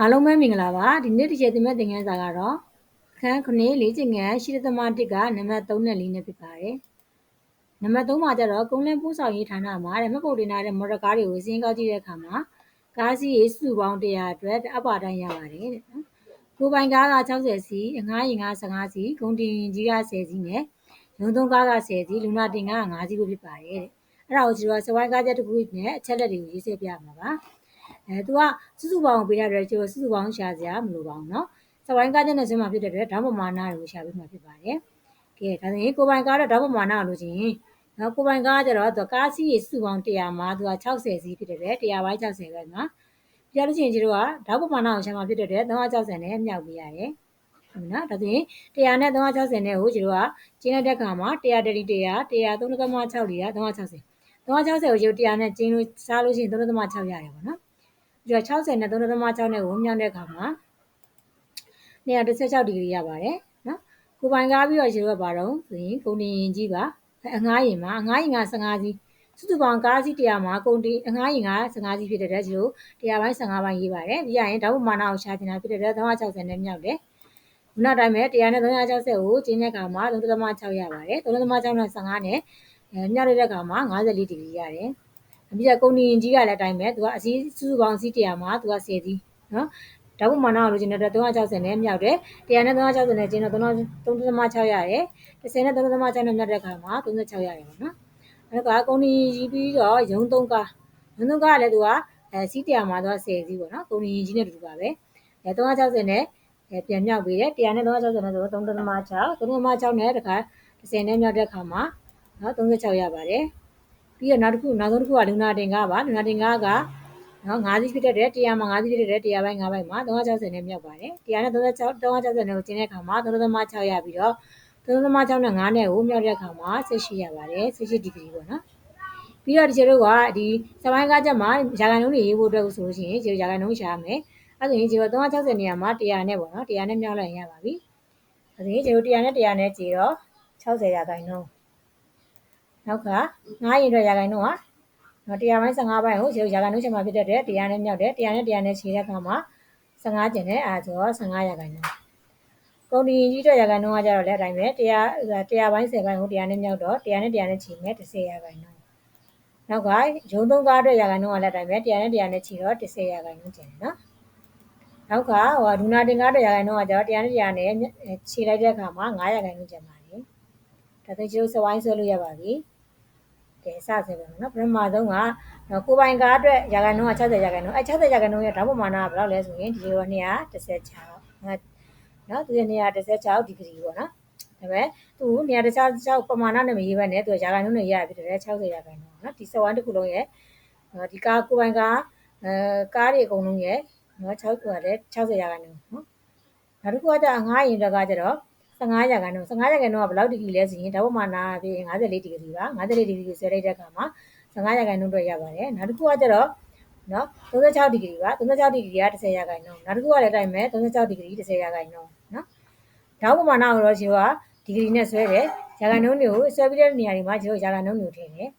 အားလုံးပဲမင်္ဂလာပါဒီနေ့တစ်ချက်သင်မဲ့သင်ခန်းစာကတော့အခန်း9လေးချင်ငန်းရှိတဲ့သမ1ကနံပါတ်3နဲ့4နဲ့ဖြစ်ပါတယ်နံပါတ်3မှာကျတော့ကုန်းလင်းပို့ဆောင်ရေးဌာနမှာတဲ့မှတ်ပုံတင်ထားတဲ့မော်တော်ကားတွေကိုစင်းကောက်ကြည့်တဲ့အခါမှာကားစီးရေးစုပေါင်း100အတွက်အပါတိုင်းရပါတယ်တဲ့နော်ကိုပိုင်ကားက60စီးအငှားရင်က15စီးဂုံတင်ကြီးက10စီးနဲ့ရုံသုံးကားက10စီးလူနာတင်ကားက5စီးလို့ဖြစ်ပါတယ်တဲ့အဲ့ဒါကိုကျွန်တော်စဝိုင်းကားချက်တစ်ခုနဲ့အချက်လက်တွေကိုရေးဆွဲပြမှာပါ အဲသူကစုစုပေါင်းပေးထားတဲ့ကျိုးစုစုပေါင်းရှာစရာမလိုပါဘူးเนาะစဝိုင်းကားချက်နဲ့ဆင်းမှာဖြစ်တဲ့အတွက်ဓာတ်ပမာဏတွေကိုရှာပေးမှာဖြစ်ပါတယ်ကဲဒါဆိုရင်ကိုပိုင်ကားတော့ဓာတ်ပမာဏကိုလို့ချင်းနော်ကိုပိုင်ကားကျတော့သူကားစီးရေစုပေါင်း100မှာသူက60စီးဖြစ်တဲ့အတွက်100ပိုင်း60ပဲနော်ပြလို့ချင်းကျတို့ကဓာတ်ပမာဏကိုရှာမှာဖြစ်တဲ့အတွက်360နဲ့မြောက်ပေးရတယ်ဟုတ်နော်ဒါဆိုရင်100နဲ့360နဲ့ကိုကျတို့ကကျင်းလိုက်တဲ့အခါမှာ100တရီ100 100 3.6လီယာ360 360ကိုကျတို့100နဲ့ကျင်းလို့စားလို့ရှိရင်3.6ရတယ်ပေါ့နော် ပြီးတော့60နဲ့3.6နဲ့ကိုမြောင်းတဲ့အခါမှာ216ဒီဂရီရပါတယ်နော်ကိုပိုင်ကားပြီးတော့ရေတော့ပါတော့ဆိုရင်ကုန်တင်ရင်ကြီးပါအငှားရင်မှာအငှားရင်က15စီးစုစုပေါင်းကားစီး100မှာကုန်တင်အငှားရင်က15စီးဖြစ်တဲ့အတွက်ဒီလို100ပိုင်း15ပိုင်းရေးပါတယ်ပြီးရရင်ဓာတ်ပုံမာနကိုရှာတင်တာဖြစ်တဲ့အတွက်360နဲ့မြောက်တယ်ခုနတိုင်းပဲ100နဲ့360ကိုကျင်းတဲ့အခါမှာ3.6ရပါတယ်3.6နဲ့15နဲ့မြောက်တဲ့အခါမှာ54ဒီဂရီရတယ် ပြီးတော့ကုန်တင်ကြီးကလည်းအတိုင်းပဲသူကအစည်းစုစုပေါင်းစီး100မှာသူက10စီးနော်ဓာတ်ပုံမှန်တော့လို့ချင်းတော့360နဲ့မြောက်တယ်100နဲ့360နဲ့ကျင်းတော့3.6ရတယ်10နဲ့3.6နဲ့မြောက်တဲ့အခါမှာ36ရတယ်ပေါ့နော်အဲ့ဒါကကုန်တင်ကြီးပြီးတော့ရုံသုံးကားရုံသုံးကားကလည်းသူကအဲစီး100မှာသူက10စီးပေါ့နော်ကုန်တင်ကြီးနဲ့တူတူပါပဲအဲ360နဲ့ပြန်မြောက်ပေးတယ်100နဲ့360နဲ့ဆိုတော့3.6 3.6နဲ့တခါ10နဲ့မြောက်တဲ့အခါမှာနော်36ရပါတယ် ပြီးတော့နောက်တစ်ခုနောက်ဆုံးတစ်ခုကလူနာတင်ကားပါလူနာတင်ကားကနော်5စီးဖြစ်တဲ့100မှာ5စီးဖြစ်တဲ့100ပိုင်း5ပိုင်းမှာ360နဲ့မြောက်ပါတယ်100နဲ့36 360နဲ့ကိုကျင်းတဲ့အခါမှာ3.6ရပြီးတော့3.6နဲ့5နဲ့ကိုမြောက်တဲ့အခါမှာ18ရပါတယ်18ဒီဂရီပေါ့နော်ပြီးတော့ဒီကျတို့ကဒီစပိုင်းကားချက်မှာရာခိုင်နှုန်းတွေရေးဖို့အတွက်ဆိုလို့ရှိရင်ကျတို့ရာခိုင်နှုန်းရှာရမယ်အဲ့ဒါဆိုရင်ကျတို့360နေရာမှာ100နဲ့ပေါ့နော်100နဲ့မြောက်လိုက်ရပါပြီအဲ့ဒါဆိုရင်ကျတို့100နဲ့100နဲ့ကြည်တော့60ရာခိုင်နှုန်း နောက်က9ရင်အတွက်ရာခိုင်နှုန်းကနော်100ပိုင်း15ပိုင်းကိုရာခိုင်နှုန်းချက်မှာဖြစ်တဲ့အတွက်100နဲ့မြောက်တယ်100နဲ့100နဲ့ခြေတဲ့အခါမှာ15ကျင်တယ်အဲဒါဆိုတော့15ရာခိုင်နှုန်းကုန်ဒီကြီးအတွက်ရာခိုင်နှုန်းကကြတော့လည်းအတိုင်းပဲ100 100ပိုင်း10ပိုင်းကို100နဲ့မြောက်တော့100နဲ့100နဲ့ခြေမယ်10ရာခိုင်နှုန်းနောက်ကရုံသုံးကားအတွက်ရာခိုင်နှုန်းကလည်းအတိုင်းပဲ100နဲ့100နဲ့ခြေတော့10ရာခိုင်နှုန်းကျင်တယ်နော်နောက်ကဟိုဒူနာတင်ကားအတွက်ရာခိုင်နှုန်းကကြတော့100နဲ့100နဲ့ခြေလိုက်တဲ့အခါမှာ9ရာခိုင်နှုန်းကျင်ပါတယ်ဒါဆိုကျိုးစဝိုင်းဆွဲလို့ရပါပြီ ကဲစဆဲပဲနော်ပထမဆုံးကကိုပိုင်ကားအတွက်ရာခိုင်နှုန်းက60ရာခိုင်နှုန်းအဲ60ရာခိုင်နှုန်းရဲ့ဓာတ်ပမာဏကဘယ်လောက်လဲဆိုရင်ဒီလို216နော်သူရဲ့216ဒီဂရီပေါ့နော်ဒါပေမဲ့သူ216ပမာဏနဲ့မရေးဘဲနဲ့သူရာခိုင်နှုန်းနဲ့ရရဖြစ်တယ်60ရာခိုင်နှုန်းနော်ဒီစဝိုင်းတစ်ခုလုံးရဲ့ဒီကားကိုပိုင်ကားအဲကားတွေအကုန်လုံးရဲ့နော်6ခုကလည်း60ရာခိုင်နှုန်းနော်နောက်တစ်ခုကကျအငှားရင်တကကျတော့ 15ရာခိုင်နှုန်း15ရာခိုင်နှုန်းကဘယ်လောက်ဒီဂရီလဲဆိုရင်ဓာတ်ပမာဏပြီး54ဒီဂရီပါ54ဒီဂရီကိုဆွဲလိုက်တဲ့အခါမှာ15ရာခိုင်နှုန်းအတွက်ရပါတယ်နောက်တစ်ခုကကျတော့နော်36ဒီဂရီပါ36ဒီဂရီက10ရာခိုင်နှုန်းနောက်တစ်ခုကလည်းတိုင်းမဲ့36ဒီဂရီ10ရာခိုင်နှုန်းနော်ဓာတ်ပမာဏကိုတော့ကျွန်တော်ကဒီဂရီနဲ့ဆွဲတယ်ရာခိုင်နှုန်းတွေကိုဆွဲပြီးတဲ့နေရာတွေမှာကျွန်တော်ရာခိုင်နှုန်းတွေကိုထည့်တယ်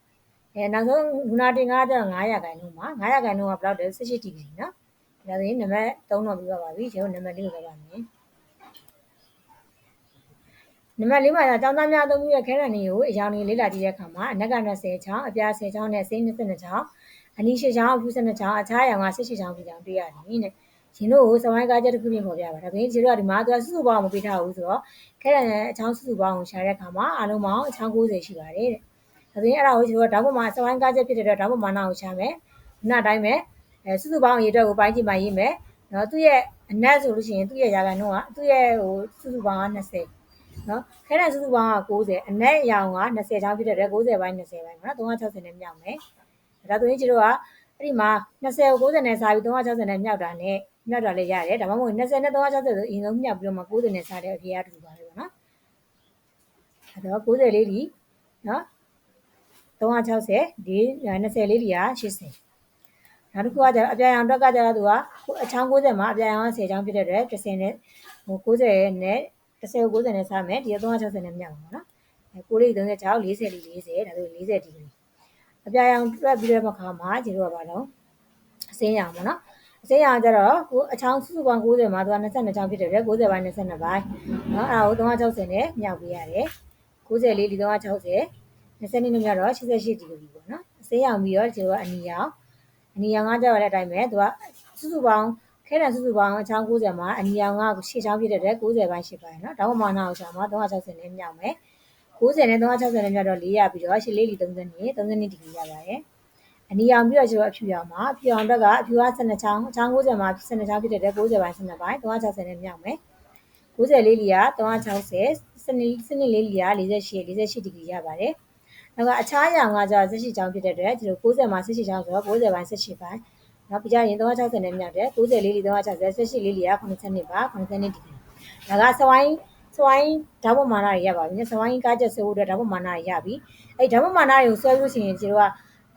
အဲနောက်ဆုံးလူနာတင်ကားကျတော့9ရာခိုင်နှုန်းပါ9ရာခိုင်နှုန်းကဘယ်လောက်လဲ18ဒီဂရီနော်ဒါဆိုရင်နံပါတ်3တော့ပြီးပါပြီကျွန်တော်နံပါတ်4ကိုလောက်ပါမယ် နံပါတ်၄မှာကျကျောင်းသားများအသုံးပြုတဲ့ခဲရန်တွေကိုအရောင်တွေလေ့လာကြည့်တဲ့အခါမှာအနက်က20ချောင်းအပြား10ချောင်းနဲ့စိမ်း22ချောင်းအနီး8ချောင်းအဖူး12ချောင်းအခြားအရောင်က18ချောင်းဖြစ်ကြောင်းတွေ့ရတယ်တဲ့ရှင်တို့ကိုစဝိုင်းကားချက်တစ်ခုပြင်ပေါ်ပြပါဒါပေမဲ့ရှင်တို့ကဒီမှာသူကစုစုပေါင်းမပေးထားဘူးဆိုတော့ခဲရန်အချောင်းစုစုပေါင်းကိုရှာတဲ့အခါမှာအလုံးပေါင်းအချောင်း90ရှိပါတယ်တဲ့ဒါပြင်အဲ့ဒါကိုရှင်တို့ကဓာတ်ပုံမှာစဝိုင်းကားချက်ဖြစ်တဲ့တော့ဓာတ်ပုံမာနာကိုရှာမယ်ခုနတိုင်းပဲအဲစုစုပေါင်းအရေးအတွက်ကိုပိုင်းကြည့်မှရေးမယ်နော်သူ့ရဲ့အနက်ဆိုလို့ရှိရင်သူ့ရဲ့ရာခိုင်နှုန်းကသူ့ရဲ့ဟိုစုစုပေါင်းက20 နော်ခဲတဲ့စုစုပေါင်းက60အနက်အရောင်က20ချောင်းဖြစ်တဲ့အတွက်60ပိုင်း20ပိုင်းပေါ့နော်360နဲ့မြောက်မယ်ဒါဆိုရင်ကျတို့ကအဲ့ဒီမှာ20ကို60နဲ့စားပြီး360နဲ့မြောက်တာနဲ့မြောက်တာလည်းရတယ်ဒါမှမဟုတ်20နဲ့360ဆိုအရင်ဆုံးမြောက်ပြီးတော့မှ60နဲ့စားတဲ့အဖြေအတူတူပါပဲပေါ့နော်အဲ့တော့60လေးဒီနော်360ဒီ20လေးဒီက80နောက်တစ်ခုကကျတော့အပြာရောင်အတွက်ကကျတော့သူကအချောင်း90မှာအပြာရောင်က10ချောင်းဖြစ်တဲ့အတွက်10နဲ့ဟို90နဲ့ 30ကို90နဲ့စားမယ်ဒီက360နဲ့မြောက်ပါတော့နော်အဲကိုလေး36 40လေး40ဒါဆို40ဒီဂရီအပြာရောင်တွက်ပြီးတဲ့အခါမှာကျတို့ကဘာလို့အစင်းရောင်ပေါ့နော်အစင်းရောင်ကျတော့ကိုအချောင်းစုစုပေါင်း90မှာသူက22ချောင်းဖြစ်တယ်လေ90ပိုင်း22ပိုင်းနော်အဲ့ဒါကို360နဲ့မြောက်ပေးရတယ်90လေးဒီ360 20နှစ်မြောက်တော့88ဒီဂရီပေါ့နော်အစင်းရောင်ပြီးတော့ကျတို့ကအနီရောင်အနီရောင်ကကျတော့လည်းအတိုင်းပဲသူကစုစုပေါင်း ခဲတန်စုစုပေါင်းအချောင်း90မှာအနီရောင်ကရှေ့ချောင်းဖြစ်တဲ့အတွက်90ပိုင်းရှိပါတယ်နော်။ဓာတ်ဝမာနာအောင်ချောင်းမှာ360နဲ့မြောက်မယ်။90နဲ့360နဲ့မြောက်တော့4ရပြီးတော့ရှစ်လေးလီ30နဲ့32ဒီဂရီရပါတယ်။အနီရောင်ပြီးတော့ကျတော့အဖြူရောင်မှာအဖြူရောင်ဘက်ကအဖြူက12ချောင်းအချောင်း90မှာ12ချောင်းဖြစ်တဲ့အတွက်90ပိုင်း12ပိုင်း360နဲ့မြောက်မယ်။94လီက360 12 12လေးလီက48 48ဒီဂရီရပါတယ်။နောက်ကအခြားရောင်ကကျတော့18ချောင်းဖြစ်တဲ့အတွက်ဒီလို90မှာ18ချောင်းဆိုတော့90ပိုင်း18ပိုင်း18 နောက်ပြီးကြရင်360နဲ့မြောက်တယ်90လေးလီ360 18လေးလီက80နှစ်ပါ80နှစ်ဒီဂရီဒါကစဝိုင်းစဝိုင်းဓာတ်ပုံမာနတွေရပါပြီ။စဝိုင်းကားချက်ဆွဲဖို့အတွက်ဓာတ်ပုံမာနတွေရပြီ။အဲ့ဓာတ်ပုံမာနတွေကိုဆွဲလို့ရှိရင်ကျတို့က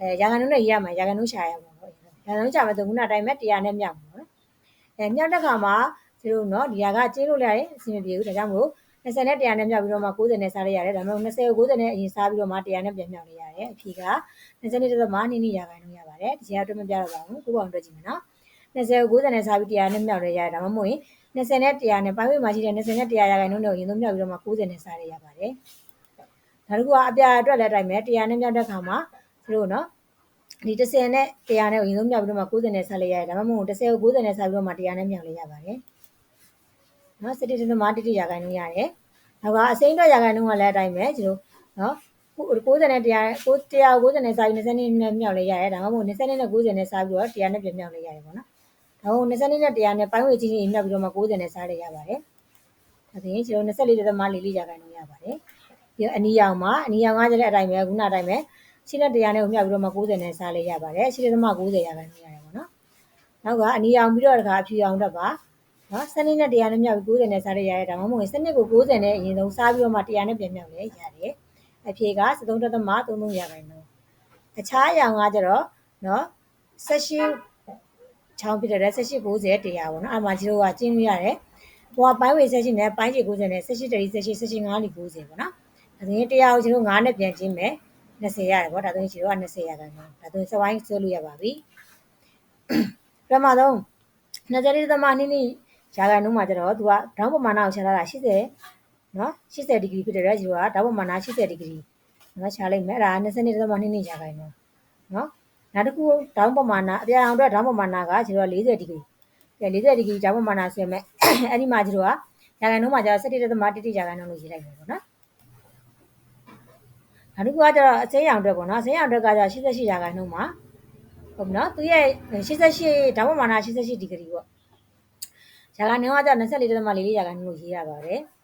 အဲရာခိုင်နှုန်းနဲ့ရမှာရာခိုင်နှုန်းရှာရမှာပေါ့။ရာခိုင်နှုန်းရှာမယ်ဆိုခုနအတိုင်းပဲ100နဲ့မြောက်မှာနော်။အဲမြောက်တဲ့ခါမှာကျတို့နော်ဒီဟာကကျင်းလို့လည်းအဆင်မပြေဘူးဒါကြောင့်မို့ 20နဲ့100နဲ့မြောက်ပြီးတော့မှ90နဲ့စားလိုက်ရတယ်ဒါမှမဟုတ်20ကို90နဲ့အရင်စားပြီးတော့မှ100နဲ့ပြန်မြောက်လိုက်ရတယ်အဖြေက20နဲ့တော့မှ2နှစ်ရာခိုင်နှုန်းရပါတယ်ဒီချိန်အတွက်မပြတော့ပါဘူးကိုပေါ့အောင်တွက်ကြည့်မယ်နော်20ကို90နဲ့စားပြီး100နဲ့မြောက်လိုက်ရတယ်ဒါမှမဟုတ်ရင်20နဲ့100နဲ့ပိုင်းဝေးမှာရှိတဲ့20နဲ့100ရာခိုင်နှုန်းတွေကိုရင်သုံးမြောက်ပြီးတော့မှ90နဲ့စားရရပါတယ်ဒါတကူကအပြာအတွက်လည်းတိုင်းပဲ100နဲ့မြောက်တဲ့ခါမှာသူတို့နော်ဒီ30နဲ့100နဲ့ရင်သုံးမြောက်ပြီးတော့မှ90နဲ့စားလိုက်ရတယ်ဒါမှမဟုတ်30ကို90နဲ့စားပြီးတော့မှ100နဲ့မြောက်လိုက်ရပါတယ် နော်စတိတမတိတိရာခိုင်နှုန်းရတယ်။ဒါကအစိမ့်တော့ရာခိုင်နှုန်းကလည်းအတိုင်းပဲဒီလိုနော်90နဲ့100 190နဲ့စာပြီး20နဲ့မြောက်လဲရတယ်ဒါမှမဟုတ်20နဲ့90နဲ့စာပြီးတော့100နဲ့ပြန်မြောက်လဲရတယ်ပေါ့နော်။ဒါဟုတ်20နဲ့100နဲ့ပိုင်းဝေချင်းချင်းမြောက်ပြီးတော့မှ90နဲ့စားလဲရပါတယ်။ဒါဆိုရင်ကျွန်တော်24တက်မ4လေးရာခိုင်နှုန်းရပါတယ်။ပြီးတော့အနီရောင်မှာအနီရောင်ကကျတဲ့အတိုင်းပဲခုနအတိုင်းပဲရှင်းတဲ့100နဲ့မြောက်ပြီးတော့မှ90နဲ့စားလဲရပါတယ်။ရှင်းတဲ့မ90ရာခိုင်နှုန်းရတယ်ပေါ့နော်။နောက်ကအနီရောင်ပြီးတော့တခါအဖြူရောင်တက်ပါ နော်စနစ်နဲ့တရားနဲ့မြောက်ပြီး90နဲ့စားရရတယ်ဒါမှမဟုတ်စနစ်ကို90နဲ့အရင်ဆုံးစားပြီးတော့မှတရားနဲ့ပြန်မြောက်လဲရတယ်အဖြေက73.33ရာခိုင်နှုန်းအခြားအရာကကျတော့နော်18ချောင်းဖြစ်တဲ့18 90တရားပေါ့နော်အမှဒီလိုကကျင်းလို့ရတယ်ဟိုကပိုင်းဝေ18နဲ့ပိုင်းချေ90နဲ့18တရီ18 18 5လီ90ပေါ့နော်ဒါဆိုရင်တရားကိုကျွန်တော်9နဲ့ပြန်ကျင်းမယ်20ရတယ်ပေါ့ဒါဆိုရင်ကျွန်တော်က20ရာခိုင်နှုန်းဒါဆိုရင်စဝိုင်းဆွဲလို့ရပါပြီပထမဆုံး20ရီသမနည်းနည်း ရာခိုင်နှုန်းမှာကျတော့သူကဒေါင်းပမာဏကိုရှာထားတာ80နော်80ဒီဂရီဖြစ်တဲ့ရက်ဂျီကဒေါင်းပမာဏ80ဒီဂရီနော်ရှာလိုက်မယ်အဲ့ဒါ22.2နှစ်ရာခိုင်နှုန်းနော်နောက်တစ်ခုဒေါင်းပမာဏအပြာရောင်အတွက်ဒေါင်းပမာဏကကျတော့40ဒီဂရီ40ဒီဂရီဒေါင်းပမာဏဆွဲမယ်အဲ့ဒီမှာကျတော့ရာခိုင်နှုန်းမှာကျတော့17.1ရာခိုင်နှုန်းလို့ရေးလိုက်မယ်ပေါ့နော်နောက်တစ်ခုကကျတော့အစိမ်းရောင်အတွက်ပေါ့နော်အစိမ်းရောင်အတွက်ကကျတော့88ရာခိုင်နှုန်းမှာဟုတ်ပြီနော်သူရဲ့88ဒေါင်းပမာဏ88ဒီဂရီပေါ့ ရာခိုင်နှုန်းကကျ24.44ရာခိုင်နှုန်းလို့ရေးရပါတယ်။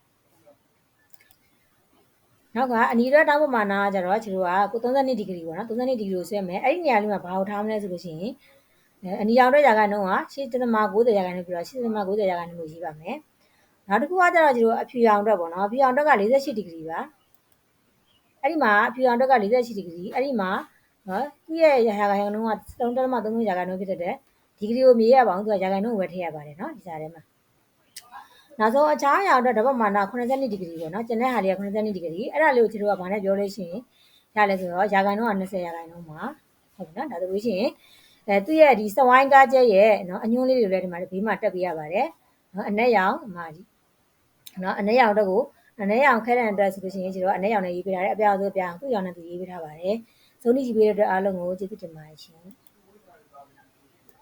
နောက်ကအနီရွက်တောင်းပမာဏကကျတော့ကျတို့ကကို32ဒီဂရီပေါ့နော်32ဒီဂရီကိုဆွဲမယ်အဲ့ဒီနေရာလေးမှာဘာကိုထားမလဲဆိုလို့ရှိရင်အနီရောင်တဲ့ရာခိုင်နှုန်းက8.90ရာခိုင်နှုန်းပြီးတော့8.90ရာခိုင်နှုန်းလို့ရေးပါမယ်။နောက်တစ်ခုကကျတော့ကျတို့အဖြူရောင်အတွက်ပေါ့နော်အဖြူရောင်အတွက်က48ဒီဂရီပါ။အဲ့ဒီမှာအဖြူရောင်အတွက်က48ဒီဂရီအဲ့ဒီမှာနော်သူ့ရဲ့ရာခိုင်နှုန်းက3.33ရာခိုင်နှုန်းဖြစ်တဲ့ ဒီဂရီကိုမြည်ရပါအောင်သူကရာခိုင်နှုန်းဝယ်ထည့်ရပါတယ်နော်ဒီစားထဲမှာနောက်ဆုံးအခြားအရာအတွက်ဓာတ်ပုံမာန82ဒီဂရီပေါ့နော်ကျန်တဲ့ဟာလေးက82ဒီဂရီအဲ့ဒါလေးကိုကျွန်တော်ကဘာနဲ့ပြောလို့ရှိရင်ရလဲဆိုတော့ရာခိုင်နှုန်းက20ရာခိုင်နှုန်းမှာဟုတ်ပြီနော်ဒါဆိုလို့ရှိရင်အဲသူ့ရဲ့ဒီစဝိုင်းကားကျက်ရဲ့နော်အညွှန်းလေးတွေလည်းဒီမှာဘေးမှာတက်ပေးရပါတယ်နော်အနက်ရောင်အမကြီးနော်အနက်ရောင်တော့ကိုအနက်ရောင်ခဲတဲ့အတွက်ဆိုလို့ရှိရင်ကျွန်တော်အနက်ရောင်နဲ့ရေးပေးထားတယ်အပြောင်ဆိုအပြောင်သူ့ရောင်နဲ့သူရေးပေးထားပါတယ်ဇုံးကြီးပေးတဲ့အတွက်အားလုံးကိုကျေးဇူးတင်ပါတယ်ရှင်